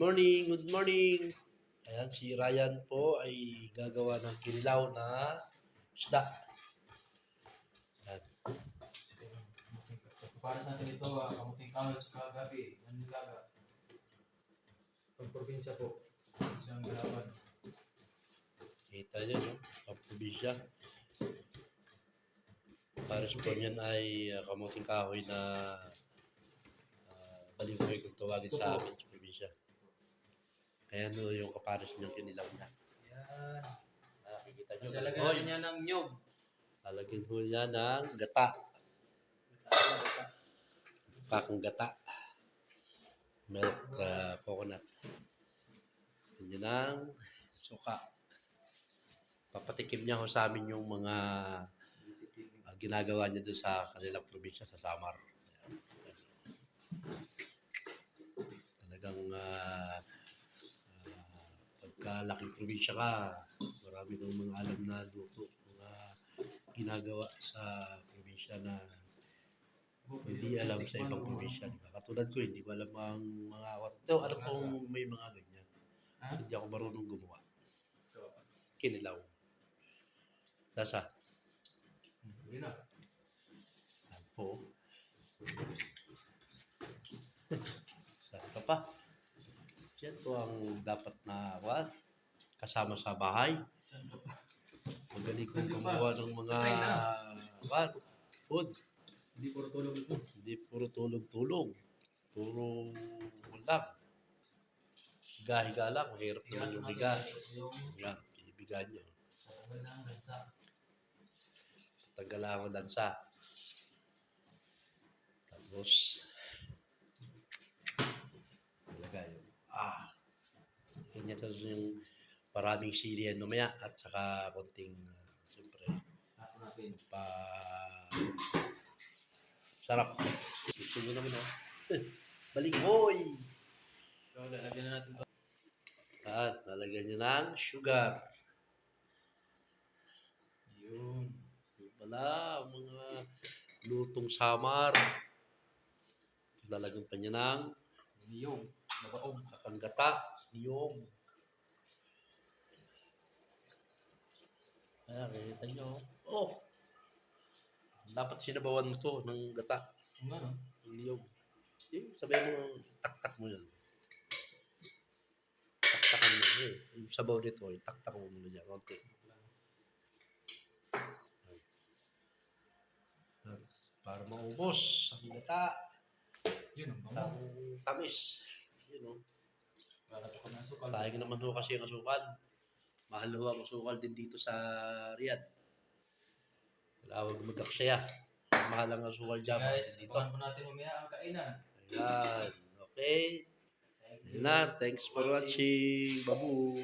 morning, good morning. Ayan, si Ryan po ay gagawa ng kinilaw na isda. Ayan. Para sa atin ito, uh, kamuting kahoy at saka gabi, nandilaga. Pagprobinsya po, isang galawan. Kita niyo, no? Ang probinsya. Paris po niyan ay uh, kamuting kahoy na uh, balinghoy kung tawagin sa amin sa probinsya. Kaya no, yung kapares niyang kinilaw niya. Yan. Nakikita niyo. Kasi lagyan Hoy, natin yan ng nyog. Lalagyan ho niya ng gata. Pakang gata. Milk uh, coconut. Ganyan ang suka. Papatikim niya ho sa amin yung mga uh, ginagawa niya doon sa kanilang probinsya sa Samar. Ayan. Talagang uh, pagkalaking probinsya ka, marami kang mga alam na luto, mga ginagawa sa probinsya na hindi alam sa ibang probinsya. Di ba? Katulad ko, hindi ko alam ang mga... Ito, alam kong may mga ganyan. Ha? Hindi ako marunong gumawa. Kinilaw. Lasa. Huli na. Yan po. Saan ka pa? Yan po ang dapat na what? Kasama sa bahay. Magaling kong gumawa ng mga what? food. Hindi puro tulog ito. Hindi puro tulog-tulog. Puro ulam. Higa-higa lang. Mahirap naman yung higa. Yan, pinibigan niyo. tatagal lang ang lansa. Tapos, talaga yun. Ah, ganyan tapos yung maraming sili yan mamaya at saka konting, uh, siyempre, pa... Sarap. Gusto nyo naman, oh. Balinghoy! So, lalagyan na natin ito. At lalagyan nyo ng sugar. Yun. Yung pala, mga lutong samar. Lalagyan pa niya ng Niyong. Nabaong. kakanggata, niyog. Ayan, nakikita nyo. Oh! Dapat sinabawan mo to ng gata, ano? ng niyog. Eh, sabihin mo, taktak mo yan. Taktakan mo. Eh, yung sabaw nito, eh, taktak mo muna dyan, konti. Para maubos ang gata, Yun ang ang bango. tamis. Yun, oh. Ka na sukal. Sayang naman ho kasi ang asukal. Mahal ho ang asukal din dito sa Riyadh. Kailangan mag-aksaya. Mahal ang asukal dyan. Guys, dito. po natin mamaya ang kainan. Ayan. Okay. Ayan na. Thanks for watching. Babu.